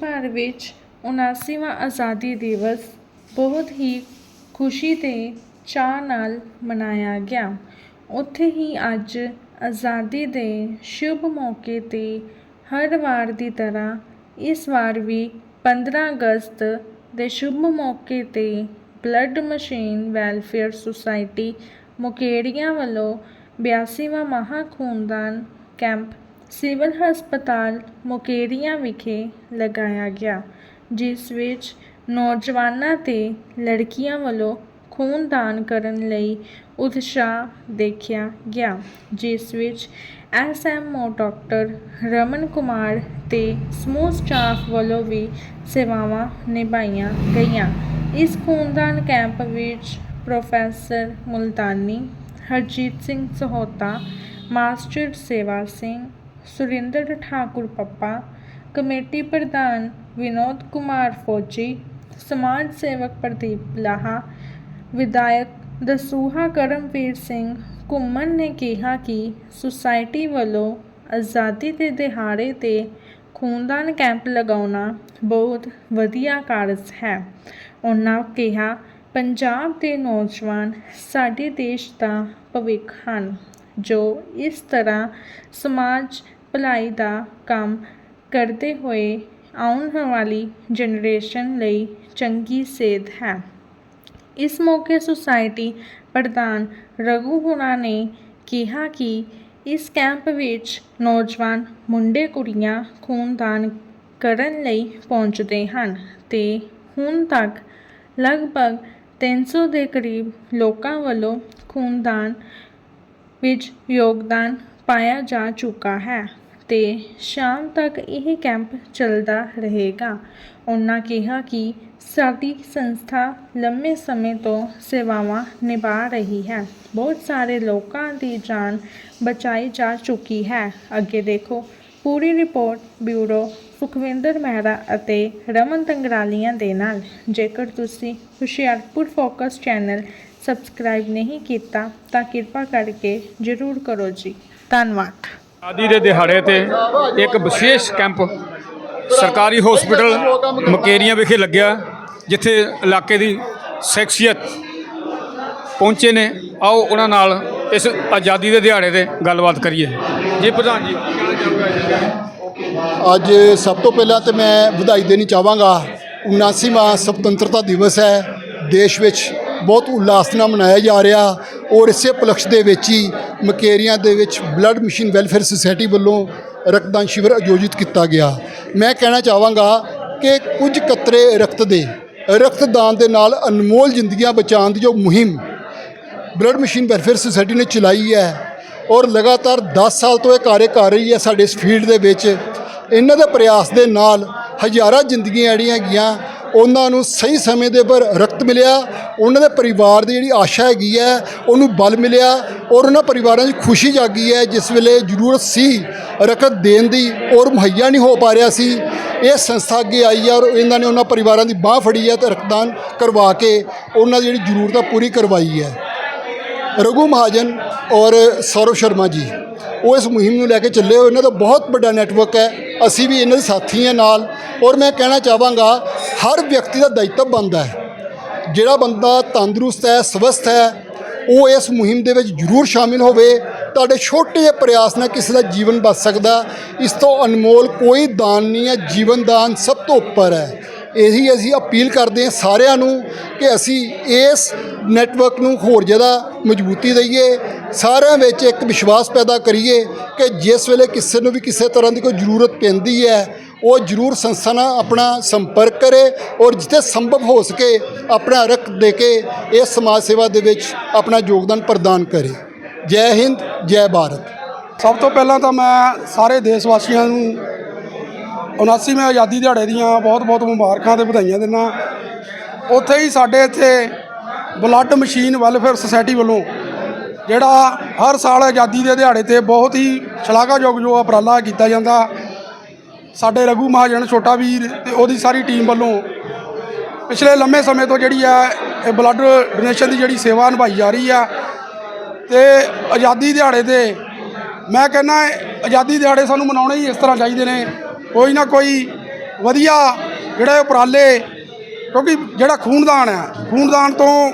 ਭਰ ਵਿੱਚ 79ਵਾਂ ਆਜ਼ਾਦੀ ਦਿਵਸ ਬਹੁਤ ਹੀ ਖੁਸ਼ੀ ਤੇ ਚਾਅ ਨਾਲ ਮਨਾਇਆ ਗਿਆ। ਉੱਥੇ ਹੀ ਅੱਜ ਆਜ਼ਾਦੀ ਦੇ ਸ਼ੁਭ ਮੌਕੇ 'ਤੇ ਹਰ ਵਾਰ ਦੀ ਤਰ੍ਹਾਂ ਇਸ ਵਾਰ ਵੀ 15 ਅਗਸਤ ਦੇ ਸ਼ੁਭ ਮੌਕੇ 'ਤੇ blood machine welfare society Mukerian ਵੱਲੋਂ 82ਵਾਂ ਮਹਾ ਖੂਨਦਾਨ ਕੈਂਪ ਸਿਵਲ ਹਸਪਤਾਲ ਮੁਕੇਰੀਆਂ ਵਿਖੇ ਲਗਾਇਆ ਗਿਆ, ਜਿਸ ਵਿੱਚ ਨੌਜਵਾਨਾਂ ਤੇ ਲੜਕੀਆਂ ਵੱਲੋਂ ਖੂਨਦਾਨ ਕਰਨ ਲਈ ਉਤਸ਼ਾਹ ਦੇਖਿਆ ਗਿਆ, ਜਿਸ ਵਿੱਚ ਐਸਐਮਓ ਡਾਕਟਰ ਰਮਨ ਕੁਮਾਰ ਤੇ ਸਮੂਹ ਸਟਾਫ ਵੱਲੋਂ ਵੀ ਸੇਵਾਵਾਂ ਨਿਭਾਈਆਂ ਗਈਆਂ। ਇਸ ਖੂਨਦਾਨ ਕੈਂਪ ਵਿੱਚ professor Multani, Harjit Singh Sahota, master Sewa Singh Surinder Thakur Pappa, committee ਪ੍ਰਧਾਨ ਵਿਨੋਦ ਕੁਮਾਰ ਫੌਜੀ, ਸਮਾਜ ਸੇਵਕ ਪ੍ਰਦੀਪ ਲਾਹਾ, ਵਿਧਾਇਕ ਦਸੂਹਾ ਕਰਮਵੀਰ ਸਿੰਘ ਘੁੰਮਣ ਨੇ ਕਿਹਾ ਕਿ ਸੁਸਾਇਟੀ ਵੱਲੋਂ ਆਜ਼ਾਦੀ ਦੇ ਦਿਹਾੜੇ ਤੇ ਖੂਨਦਾਨ ਕੈਂਪ ਲਗਾਉਣਾ ਬਹੁਤ ਵਧੀਆ ਕਾਰਜ ਹੈ। ਉਹਨਾਂ ਕਿਹਾ, ਪੰਜਾਬ ਦੇ ਨੌਜਵਾਨ ਸਾਡੇ ਦੇਸ਼ ਦਾ ਭਵਿੱਖ ਹਨ। ਜੋ ਇਸ ਤਰ੍ਹਾਂ ਸਮਾਜ ਭਲਾਈ ਦਾ ਕੰਮ ਕਰਦੇ ਹੋਏ ਆਉਣ ਵਾਲੀ ਜਨਰੇਸ਼ਨ ਲਈ ਚੰਗੀ ਸੇਧ ਹੈ। ਇਸ ਮੌਕੇ ਸੁਸਾਇਟੀ ਪ੍ਰਧਾਨ ਰਘੂ ਹੁਣਾ ਨੇ ਕਿਹਾ ਕਿ ਇਸ ਕੈਂਪ ਵਿੱਚ ਨੌਜਵਾਨ ਮੁੰਡੇ ਕੁੜੀਆਂ ਖੂਨਦਾਨ ਕਰਨ ਲਈ ਪਹੁੰਚਦੇ ਹਨ ਤੇ ਹੁਣ ਤੱਕ ਲਗਭਗ 300 ਦੇ ਕਰੀਬ ਲੋਕਾਂ ਵੱਲੋਂ ਖੂਨਦਾਨ ਵਿੱਚ ਯੋਗਦਾਨ ਪਾਇਆ ਜਾ ਚੁੱਕਾ ਹੈ ਅਤੇ ਸ਼ਾਮ ਤੱਕ ਇਹ ਕੈਂਪ ਚੱਲਦਾ ਰਹੇਗਾ। ਉਹਨਾਂ ਕਿਹਾ ਕਿ ਸਾਡੀ ਸੰਸਥਾ ਲੰਮੇ ਸਮੇਂ ਤੋਂ ਸੇਵਾਵਾਂ ਨਿਭਾ ਰਹੀ ਹੈ। ਬਹੁਤ ਸਾਰੇ ਲੋਕਾਂ ਦੀ ਜਾਨ ਬਚਾਈ ਜਾ ਚੁੱਕੀ ਹੈ। ਅੱਗੇ ਦੇਖੋ, ਪੂਰੀ ਰਿਪੋਰਟ ਬਿਊਰੋ ਸੁਖਵਿੰਦਰ ਮਹਿਰਾ ਅਤੇ ਰਮਨ ਤੰਗਰਾਲੀਆਂ ਦੇ ਨਾਲ। ਜੇਕਰ ਤੁਸੀਂ ਹੁਸ਼ਿਆਰਪੁਰ ਫੋਕਸ ਚੈਨਲ ਸਬਸਕ੍ਰਾਈਬ ਨਹੀਂ ਕੀਤਾ ਤਾਂ ਕਿਰਪਾ ਕਰਕੇ ਜ਼ਰੂਰ ਕਰੋ ਜੀ। ਧੰਨਵਾਦ। ਆਦੀ ਦੇ ਦਿਹਾੜੇ ਤੇ ਇੱਕ ਵਿਸ਼ੇਸ਼ ਕੈਂਪ ਸਰਕਾਰੀ ਹਸਪੀਟਲ ਮਕੇਰੀਆਂ ਵਿਖੇ ਲੱਗਿਆ ਜਿੱਥੇ ਇਲਾਕੇ ਦੀ ਸ਼ਖਸੀਅਤ ਪਹੁੰਚੇ ਨੇ। ਆਓ ਉਹਨਾਂ ਨਾਲ ਇਸ ਆਜ਼ਾਦੀ ਦੇ ਦਿਹਾੜੇ ਤੇ ਗੱਲਬਾਤ ਕਰੀਏ। ਜੀ ਪ੍ਰਧਾਨ ਜੀ ਅੱਜ ਸਭ ਤੋਂ ਪਹਿਲਾਂ ਤੇ ਮੈਂ ਵਧਾਈ ਦੇਣੀ ਚਾਹਾਂਗਾ। 79ਵਾਂ ਸੁਤੰਤਰਤਾ ਦਿਵਸ ਹੈ। ਦੇਸ਼ ਵਿੱਚ ਬਹੁਤ ਉਲਾਸ ਨਾਲ ਮਨਾਇਆ ਜਾ ਰਿਹਾ ਔਰ ਇਸੇ ਪਲਕਸ਼ ਦੇ ਵਿੱਚ ਹੀ ਮਕੇਰੀਆਂ ਦੇ ਵਿੱਚ ਬਲੱਡ ਮਸ਼ੀਨ ਵੈਲਫੇਅਰ ਸੁਸਾਇਟੀ ਵੱਲੋਂ ਰਕਤਦਾਨ ਸ਼ਿਵਰ ਆਯੋਜਿਤ ਕੀਤਾ ਗਿਆ। ਮੈਂ ਕਹਿਣਾ ਚਾਹਾਂਗਾ ਕਿ ਕੁਝ ਕਤਰੇ ਰਕਤ ਦੇ, ਰਕਤਦਾਨ ਦੇ ਨਾਲ ਅਨਮੋਲ ਜ਼ਿੰਦਗੀਆਂ ਬਚਾਉਣ ਦੀ ਜੋ ਮੁਹਿੰਮ ਬਲੱਡ ਮਸ਼ੀਨ ਵੈਲਫੇਅਰ ਸੁਸਾਇਟੀ ਨੇ ਚਲਾਈ ਹੈ ਔਰ ਲਗਾਤਾਰ 10 ਸਾਲ ਤੋਂ ਇਹ ਕਾਰਜ ਕਰ ਰਹੀ ਹੈ ਸਾਡੇ ਇਸ ਫੀਲਡ ਦੇ ਵਿੱਚ, ਇਹਨਾਂ ਦੇ ਪ੍ਰਯਾਸ ਦੇ ਨਾਲ ਹਜ਼ਾਰਾਂ ਜ਼ਿੰਦਗੀਆਂ ਜਿਹੜੀਆਂ ਗਈਆਂ ਉਹਨਾਂ ਨੂੰ ਸਹੀ ਸਮੇਂ ਦੇ ਪਰ ਰਕਤ ਮਿਲਿਆ, ਉਹਨਾਂ ਦੇ ਪਰਿਵਾਰ ਦੀ ਜਿਹੜੀ ਆਸ਼ਾ ਹੈਗੀ ਹੈ, ਉਹਨੂੰ ਬਲ ਮਿਲਿਆ ਔਰ ਉਹਨਾਂ ਪਰਿਵਾਰਾਂ 'ਚ ਖੁਸ਼ੀ ਜਾਗੀ ਹੈ, ਜਿਸ ਵੇਲੇ ਜ਼ਰੂਰਤ ਸੀ ਰਕਤ ਦੇਣ ਦੀ ਔਰ ਮੁਹੱਈਆ ਨਹੀਂ ਹੋ ਪਾ ਰਿਹਾ ਸੀ, ਇਹ ਸੰਸਥਾ ਅੱਗੇ ਆਈ ਹੈ ਔਰ ਇਹਨਾਂ ਨੇ ਉਹਨਾਂ ਪਰਿਵਾਰਾਂ ਦੀ ਬਾਹ ਫੜੀ ਹੈ ਤੇ ਰਕਤਦਾਨ ਕਰਵਾ ਕੇ ਉਹਨਾਂ ਦੀ ਜਿਹੜੀ ਜ਼ਰੂਰਤ ਆ ਪੂਰੀ ਕਰਵਾਈ ਹੈ। ਰਘੂ ਮਹਾਜਨ ਔਰ ਸੌਰਵ ਸ਼ਰਮਾ ਜੀ, ਉਹ ਇਸ ਮੁਹਿੰਮ ਨੂੰ ਲੈ ਕੇ ਚੱਲੇ ਹੋਏ ਇਹਨਾਂ ਦਾ ਬਹੁਤ ਵੱਡਾ ਨੈਟਵਰਕ ਹੈ। ਅਸੀਂ ਵੀ ਇਹਨਾਂ ਦੇ ਸਾਥੀ ਹਾਂ ਨਾਲ। ਔਰ ਮੈਂ ਕਹਿਣਾ ਚਾਹਾਂਗਾ, ਹਰ ਵਿਅਕਤੀ ਦਾ ਦਾਇਤਵ ਬਣਦਾ ਹੈ। ਜਿਹੜਾ ਬੰਦਾ ਤੰਦਰੁਸਤ ਹੈ, ਸਵਸਥ ਹੈ, ਉਹ ਇਸ ਮੁਹਿੰਮ ਦੇ ਵਿੱਚ ਜ਼ਰੂਰ ਸ਼ਾਮਿਲ ਹੋਵੇ। ਤੁਹਾਡੇ ਛੋਟੇ ਜਿਹੇ ਪ੍ਰਯਾਸ ਨਾਲ ਕਿਸੇ ਦਾ ਜੀਵਨ ਬਚ ਸਕਦਾ। ਇਸ ਤੋਂ ਅਨਮੋਲ ਕੋਈ ਦਾਨ ਨਹੀਂ ਹੈ। ਜੀਵਨ ਦਾਨ ਸਭ ਤੋਂ ਉੱਪਰ ਹੈ। ਇਹੀ ਅਸੀਂ ਅਪੀਲ ਕਰਦੇ ਹਾਂ ਸਾਰਿਆਂ ਨੂੰ ਕਿ ਅਸੀਂ ਇਸ ਨੈਟਵਰਕ ਨੂੰ ਹੋਰ ਜ਼ਿਆਦਾ ਮਜ਼ਬੂਤੀ ਦਈਏ, ਸਾਰਿਆਂ ਵਿੱਚ ਇੱਕ ਵਿਸ਼ਵਾਸ ਪੈਦਾ ਕਰੀਏ ਕਿ ਜਿਸ ਵੇਲੇ ਕਿਸੇ ਨੂੰ ਵੀ ਕਿਸੇ ਤਰ੍ਹਾਂ ਦੀ ਕੋਈ ਜ਼ਰੂਰਤ ਪੈਂਦੀ ਹੈ, ਉਹ ਜ਼ਰੂਰ ਸੰਸਥਾ ਨਾਲ ਆਪਣਾ ਸੰਪਰਕ ਕਰੇ ਔਰ ਜਿੱਥੇ ਸੰਭਵ ਹੋ ਸਕੇ ਆਪਣਾ ਰਕਤ ਦੇ ਕੇ ਇਸ ਸਮਾਜ ਸੇਵਾ ਦੇ ਵਿੱਚ ਆਪਣਾ ਯੋਗਦਾਨ ਪ੍ਰਦਾਨ ਕਰੇ। ਜੈ ਹਿੰਦ, ਜੈ ਭਾਰਤ। ਸਭ ਤੋਂ ਪਹਿਲਾਂ ਤਾਂ ਮੈਂ ਸਾਰੇ ਦੇਸ਼ ਵਾਸੀਆਂ ਨੂੰ 79ਵੇਂ ਆਜ਼ਾਦੀ ਦਿਹਾੜੇ ਦੀਆਂ ਬਹੁਤ-ਬਹੁਤ ਮੁਬਾਰਕਾਂ ਤੇ ਵਧਾਈਆਂ ਦਿੰਦਾ। ਉੱਥੇ ਹੀ ਸਾਡੇ ਇੱਥੇ ਬਲੱਡ ਮਸ਼ੀਨ ਵੈਲਫੇਅਰ ਸੁਸਾਇਟੀ ਵੱਲੋਂ ਜਿਹੜਾ ਹਰ ਸਾਲ ਆਜ਼ਾਦੀ ਦੇ ਦਿਹਾੜੇ ਤੇ ਬਹੁਤ ਹੀ ਸ਼ਲਾਘਾਯੋਗ ਜੋ ਉਪਰਾਲਾ ਕੀਤਾ ਜਾਂਦਾ। ਸਾਡੇ ਰਘੂ ਮਹਾਜਨ ਛੋਟਾ ਵੀਰ ਤੇ ਉਹਦੀ ਸਾਰੀ ਟੀਮ ਵੱਲੋਂ ਪਿਛਲੇ ਲੰਮੇ ਸਮੇਂ ਤੋਂ ਜਿਹੜੀ ਹੈ, ਇਹ ਬਲੱਡ ਡੋਨੇਸ਼ਨ ਦੀ ਜਿਹੜੀ ਸੇਵਾ ਨਿਭਾਈ ਜਾ ਰਹੀ ਆ ਤੇ ਆਜ਼ਾਦੀ ਦਿਹਾੜੇ ਤੇ ਮੈਂ ਕਹਿੰਦਾ, ਆਜ਼ਾਦੀ ਦਿਹਾੜੇ ਸਾਨੂੰ ਮਨਾਉਣੇ ਹੀ ਇਸ ਤਰ੍ਹਾਂ ਚਾਹੀਦੇ ਨੇ। ਕੋਈ ਨਾ ਕੋਈ ਵਧੀਆ ਜਿਹੜੇ ਉਪਰਾਲੇ, ਕਿਉਂਕਿ ਜਿਹੜਾ ਖੂਨਦਾਨ ਹੈ, ਖੂਨਦਾਨ ਤੋਂ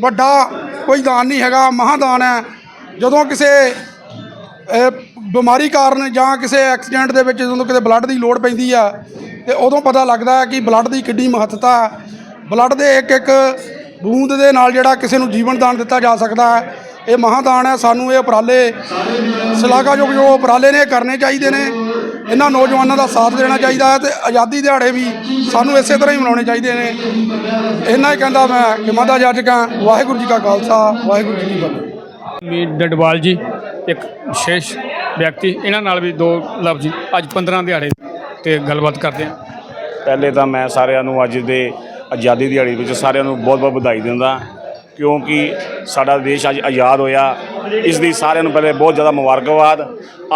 ਵੱਡਾ ਕੋਈ ਦਾਨ ਨਹੀਂ ਹੈਗਾ, ਮਹਾਦਾਨ ਹੈ। ਜਦੋਂ ਕਿਸੇ ਬਿਮਾਰੀ ਕਾਰਨ ਜਾਂ ਕਿਸੇ ਐਕਸੀਡੈਂਟ ਦੇ ਵਿੱਚ ਜਦੋਂ ਕਿਤੇ ਬਲੱਡ ਦੀ ਲੋੜ ਪੈਂਦੀ ਆ, ਤੇ ਉਦੋਂ ਪਤਾ ਲੱਗਦਾ ਹੈ ਕਿ ਬਲੱਡ ਦੀ ਕਿੰਨੀ ਮਹੱਤਤਾ ਹੈ। ਬਲੱਡ ਦੇ ਇੱਕ ਇੱਕ ਬੂੰਦ ਦੇ ਨਾਲ ਜਿਹੜਾ ਕਿਸੇ ਨੂੰ ਜੀਵਨ ਦਾਨ ਦਿੱਤਾ ਜਾ ਸਕਦਾ ਹੈ। ਇਹ ਮਹਾਦਾਨ ਹੈ, ਸਾਨੂੰ ਇਹ ਉਪਰਾਲੇ ਸ਼ਲਾਘਾਯੋਗ ਜੋ ਉਪਰਾਲੇ ਨੇ ਕਰਨੇ ਚਾਹੀਦੇ ਨੇ। ਇਹਨਾਂ ਨੌਜਵਾਨਾਂ ਦਾ ਸਾਥ ਦੇਣਾ ਚਾਹੀਦਾ ਹੈ ਤੇ ਆਜ਼ਾਦੀ ਦਿਹਾੜੇ ਵੀ ਸਾਨੂੰ ਇਸੇ ਤਰ੍ਹਾਂ ਹੀ ਮਨਾਉਣੇ ਚਾਹੀਦੇ ਨੇ। ਇੰਨਾ ਹੀ ਕਹਿੰਦਾ ਮੈਂ ਕਿ ਮਾਦਾ ਜੱਜਕਾਂ ਵਾਹਿਗੁਰੂ ਜੀ ਕਾ ਖਾਲਸਾ ਵਾਹਿਗੁਰੂ ਜੀ ਕੀ ਫਤਿਹ। ਮੀ ਡਡਵਾਲ ਜੀ ਇੱਕ ਵਿਸ਼ੇਸ਼ ਵਿਅਕਤੀ ਇਹਨਾਂ ਨਾਲ ਵੀ ਦੋ ਲਫ਼ਜ਼ ਅੱਜ 15 ਦਿਹਾੜੇ ਤੇ ਗੱਲਬਾਤ ਕਰਦੇ ਹਾਂ। ਪਹਿਲੇ ਤਾਂ ਮੈਂ ਸਾਰਿਆਂ ਨੂੰ ਅੱਜ ਦੇ ਆਜ਼ਾਦੀ ਦਿਹਾੜੀ ਵਿੱਚ ਸਾਰਿਆਂ ਨੂੰ ਬਹੁਤ-ਬਹੁਤ ਵਧਾਈ ਦਿੰਦਾ ਕਿਉਂਕਿ ਸਾਡਾ ਦੇਸ਼ ਅੱਜ ਆਜ਼ਾਦ ਹੋਇਆ ਇਸ ਦੀ ਸਾਰਿਆਂ ਨੂੰ ਪਹਿਲੇ ਬਹੁਤ ਜ਼ਿਆਦਾ ਮੁਬਾਰਕਬਾਦ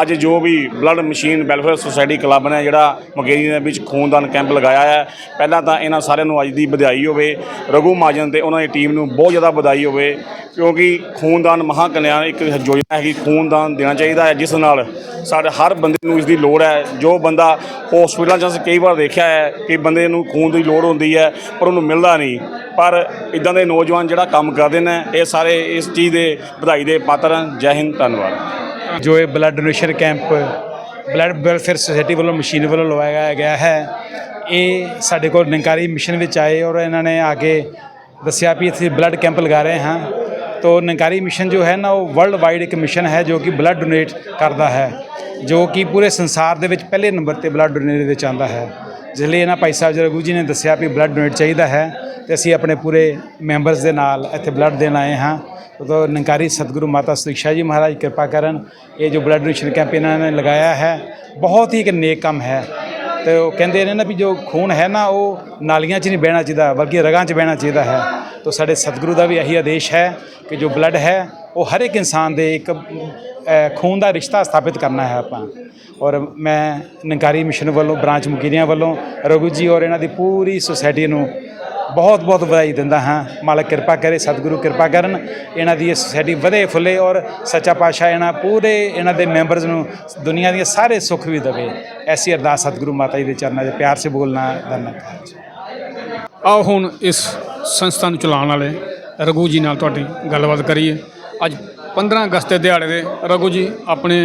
ਅੱਜ ਜੋ ਵੀ blood machine welfare society club ਨੇ ਜਿਹੜਾ ਮੁਕੇਰੀ ਦੇ ਵਿੱਚ ਖੂਨਦਾਨ ਕੈਂਪ ਲਗਾਇਆ ਹੈ, ਪਹਿਲਾਂ ਤਾਂ ਇਹਨਾਂ ਸਾਰਿਆਂ ਨੂੰ ਅੱਜ ਦੀ ਵਧਾਈ ਹੋਵੇ, ਰਘੂ ਮਾਜਨ ਤੇ ਉਹਨਾਂ ਦੀ ਟੀਮ ਨੂੰ ਬਹੁਤ ਜ਼ਿਆਦਾ ਵਧਾਈ ਹੋਵੇ, ਕਿਉਂਕਿ ਖੂਨਦਾਨ ਮਹਾਂ ਕਲਿਆਣ ਇੱਕ ਯੋਜਨਾ ਹੈਗੀ ਖੂਨਦਾਨ ਦੇਣਾ ਚਾਹੀਦਾ ਹੈ, ਜਿਸ ਨਾਲ ਸਾਡੇ ਹਰ ਬੰਦੇ ਨੂੰ ਇਸ ਦੀ ਲੋੜ ਹੈ। ਜੋ ਬੰਦਾ ਹਸਪੀਟਲਾਂ 'ਚ ਅਸੀਂ ਕਈ ਵਾਰ ਦੇਖਿਆ ਹੈ ਕਿ ਬੰਦੇ ਨੂੰ ਖੂਨ ਦੀ ਲੋੜ ਹੁੰਦੀ ਹੈ, ਪਰ ਉਹਨੂੰ ਮਿਲਦਾ ਨਹੀਂ। ਪਰ ਇਦਾਂ ਦੇ ਨੌਜਵਾਨ ਜਿਹੜਾ ਕੰਮ ਕਰਦੇ ਨੇ, ਇਹ ਸਾਰੇ ਇਸ ਚੀਜ਼ ਦੇ ਵਧਾਈ ਦੇ ਪਾਤਰ ਹਨ। ਜੈ ਹਿੰਦ, ਧੰਨਵਾਦ। ਜੋ ਇਹ blood donation camp blood welfare society ਵੱਲੋਂ ਮਸ਼ੀਨ ਵੱਲੋਂ ਲਵਾਇਆ ਗਿਆ ਹੈ, ਇਹ ਸਾਡੇ ਕੋਲ ਨਿੰਕਾਰੀ ਮਿਸ਼ਨ ਵਿੱਚ ਆਏ ਔਰ ਇਹਨਾਂ ਨੇ ਆ ਕੇ ਦੱਸਿਆ ਵੀ ਇੱਥੇ ਬਲੱਡ ਕੈਂਪ ਲਗਾ ਰਹੇ ਹਾਂ। ਤੋ ਨਿੰਕਾਰੀ ਮਿਸ਼ਨ ਜੋ ਹੈ ਨਾ, ਉਹ ਵਰਲਡ ਵਾਈਡ ਇੱਕ ਮਿਸ਼ਨ ਹੈ ਜੋ ਕਿ ਬਲੱਡ ਡੋਨੇਟ ਕਰਦਾ ਹੈ, ਜੋ ਕਿ ਪੂਰੇ ਸੰਸਾਰ ਦੇ ਵਿੱਚ ਪਹਿਲੇ ਨੰਬਰ ਤੇ ਬਲੱਡ ਡੋਨੇਟ ਵਿੱਚ ਆਉਂਦਾ ਹੈ। ਜਿਸ ਲਈ ਇਹਨਾਂ ਭਾਈ ਸਾਹਿਬ ਰਘੂ ਜੀ ਨੇ ਦੱਸਿਆ ਵੀ ਬਲੱਡ ਡੋਨੇਟ ਚਾਹੀਦਾ ਹੈ ਤੇ ਅਸੀਂ ਆਪਣੇ ਪੂਰੇ ਮੈਂਬਰਸ ਦੇ ਨਾਲ ਇੱਥੇ ਬਲੱਡ ਦੇਣ ਆਏ ਹਾਂ। ਉਦੋਂ ਨੰਕਾਰੀ ਸਤਿਗੁਰੂ ਮਾਤਾ ਸੁਦੀਕਸ਼ਾ ਜੀ ਮਹਾਰਾਜ ਕਿਰਪਾ ਕਰਨ ਇਹ ਜੋ ਬਲੱਡ ਡੋਨੇਸ਼ਨ ਕੈਂਪ ਇਹਨਾਂ ਨੇ ਲਗਾਇਆ ਹੈ ਬਹੁਤ ਹੀ ਇੱਕ ਨੇਕ ਕੰਮ ਹੈ ਤੇ ਉਹ ਕਹਿੰਦੇ ਨੇ ਨਾ ਵੀ ਜੋ ਖੂਨ ਹੈ ਨਾ ਉਹ ਨਾਲੀਆਂ 'ਚ ਨਹੀਂ ਬਹਿਣਾ ਚਾਹੀਦਾ ਬਲਕਿ ਰਗਾਂ 'ਚ ਬਹਿਣਾ ਚਾਹੀਦਾ ਹੈ ਤੋ ਸਾਡੇ ਸਤਿਗੁਰੂ ਦਾ ਵੀ ਇਹੀ ਆਦੇਸ਼ ਹੈ ਕਿ ਜੋ ਬਲੱਡ ਹੈ ਉਹ ਹਰ ਇੱਕ ਇਨਸਾਨ ਦੇ ਇੱਕ ਖੂਨ ਦਾ ਰਿਸ਼ਤਾ ਸਥਾਪਿਤ ਕਰਨਾ ਹੈ ਆਪਾਂ ਔਰ ਮੈਂ ਨੰਕਾਰੀ ਮਿਸ਼ਨ ਵੱਲੋਂ ਬ੍ਰਾਂਚ ਮੁਕੀਰੀਆਂ ਵੱਲੋਂ ਰਘੂ ਜੀ ਔਰ ਇਹਨਾਂ ਦੀ ਪੂਰੀ ਸੁਸਾਇਟੀ ਨੂੰ ਬਹੁਤ ਬਹੁਤ ਵਧਾਈ ਦਿੰਦਾ ਹਾਂ। ਮਾਲਕ ਕਿਰਪਾ ਕਰੇ, ਸਤਿਗੁਰੂ ਕਿਰਪਾ ਕਰਨ। ਇਹਨਾਂ ਦੀ ਇਹ ਸੁਸਾਇਟੀ ਵਧੇ ਫੁੱਲੇ ਔਰ ਸੱਚਾ ਪਾਤਸ਼ਾਹ ਇਹਨਾਂ ਪੂਰੇ ਇਹਨਾਂ ਦੇ ਮੈਂਬਰਸ ਨੂੰ ਦੁਨੀਆ ਦੀਆਂ ਸਾਰੇ ਸੁੱਖ ਵੀ ਦੇਵੇ। ਐਸੀ ਅਰਦਾਸ ਸਤਿਗੁਰੂ ਮਾਤਾ ਜੀ ਦੇ ਚਰਨਾਂ 'ਚ ਪਿਆਰ ਸੇ ਬੋਲਣਾ ਧੰਨਵਾਦ ਆਓ ਹੁਣ ਇਸ ਸੰਸਥਾ ਨੂੰ ਚਲਾਉਣ ਵਾਲੇ ਰਘੂ ਜੀ ਨਾਲ ਤੁਹਾਡੀ ਗੱਲਬਾਤ ਕਰੀਏ। ਅੱਜ 15 ਅਗਸਤ ਦੇ ਦਿਹਾੜੇ ਦੇ ਰਘੂ ਜੀ ਆਪਣੇ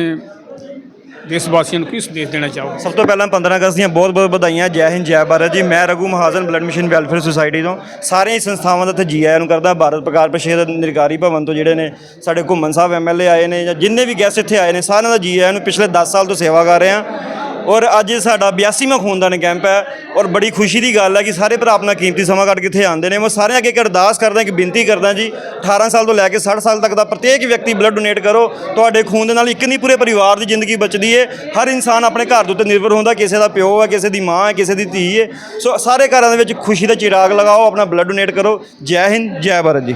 ਦੇਸ਼ ਵਾਸੀਆਂ ਨੂੰ ਕੀ ਸੰਦੇਸ਼ ਦੇਣਾ ਚਾਹੋਗੇ? ਸਭ ਤੋਂ ਪਹਿਲਾਂ 15 ਅਗਸਤ ਦੀਆਂ ਬਹੁਤ ਬਹੁਤ ਵਧਾਈਆਂ, ਜੈ ਹਿੰਦ, ਜੈ ਭਾਰਤ ਜੀ। ਮੈਂ Raghu Mahajan blood mission welfare society ਤੋਂ। ਸਾਰੀਆਂ ਸੰਸਥਾਵਾਂ ਦਾ ਤੇ ਜੀ ਆਇਆਂ ਨੂੰ ਕਰਦਾ, ਭਾਰਤ ਪ੍ਰਕਾਰ ਪ੍ਰਸ਼ੇਦ ਨਿਰਕਾਰੀ ਭਵਨ ਤੋਂ ਜਿਹੜੇ ਨੇ ਸਾਡੇ ਘੁੰਮਣ ਸਾਹਿਬ ਐਮਐਲਏ ਆਏ ਨੇ ਜਾਂ ਜਿੰਨੇ ਵੀ ਗੈਸਟ ਇੱਥੇ ਆਏ ਨੇ, ਸਾਰਿਆਂ ਦਾ ਜੀ ਆਇਆਂ ਨੂੰ ਪਿਛਲੇ 10 ਸਾਲ ਤੋਂ ਸੇਵਾ ਕਰ ਰਹੇ ਹਾਂ। ਔਰ ਅੱਜ ਸਾਡਾ 82ਵਾਂ ਖੂਨਦਾਨ ਕੈਂਪ ਹੈ ਔਰ ਬੜੀ ਖੁਸ਼ੀ ਦੀ ਗੱਲ ਹੈ ਕਿ ਸਾਰੇ ਭਰਾ ਆਪਣਾ ਕੀਮਤੀ ਸਮਾਂ ਕੱਢ ਕੇ ਇੱਥੇ ਆਉਂਦੇ ਨੇ। ਮੈਂ ਸਾਰਿਆਂ ਅੱਗੇ ਇੱਕ ਅਰਦਾਸ ਕਰਦਾ ਕਿ ਬੇਨਤੀ ਕਰਦਾ ਜੀ 18 ਸਾਲ ਤੋਂ ਲੈ ਕੇ 60 ਸਾਲ ਤੱਕ ਦਾ ਪ੍ਰਤੀਕ ਵਿਅਕਤੀ ਬਲੱਡ ਡੋਨੇਟ ਕਰੋ। ਤੁਹਾਡੇ ਖੂਨ ਦੇ ਨਾਲ ਇੱਕ ਨਹੀਂ, ਪੂਰੇ ਪਰਿਵਾਰ ਦੀ ਜ਼ਿੰਦਗੀ ਬਚਦੀ ਏ। ਹਰ ਇਨਸਾਨ ਆਪਣੇ ਘਰ ਦੇ ਉੱਤੇ ਨਿਰਭਰ ਹੁੰਦਾ, ਕਿਸੇ ਦਾ ਪਿਓ ਹੈ, ਕਿਸੇ ਦੀ ਮਾਂ ਹੈ, ਕਿਸੇ ਦੀ ਧੀ ਹੈ ਸੋ ਸਾਰੇ ਘਰਾਂ ਦੇ ਵਿੱਚ ਖੁਸ਼ੀ ਦਾ ਚਿਰਾਗ ਲਗਾਓ, ਆਪਣਾ ਬਲੱਡ ਡੋਨੇਟ ਕਰੋ। ਜੈ ਹਿੰਦ, ਜੈ ਭਾਰਤ ਜੀ।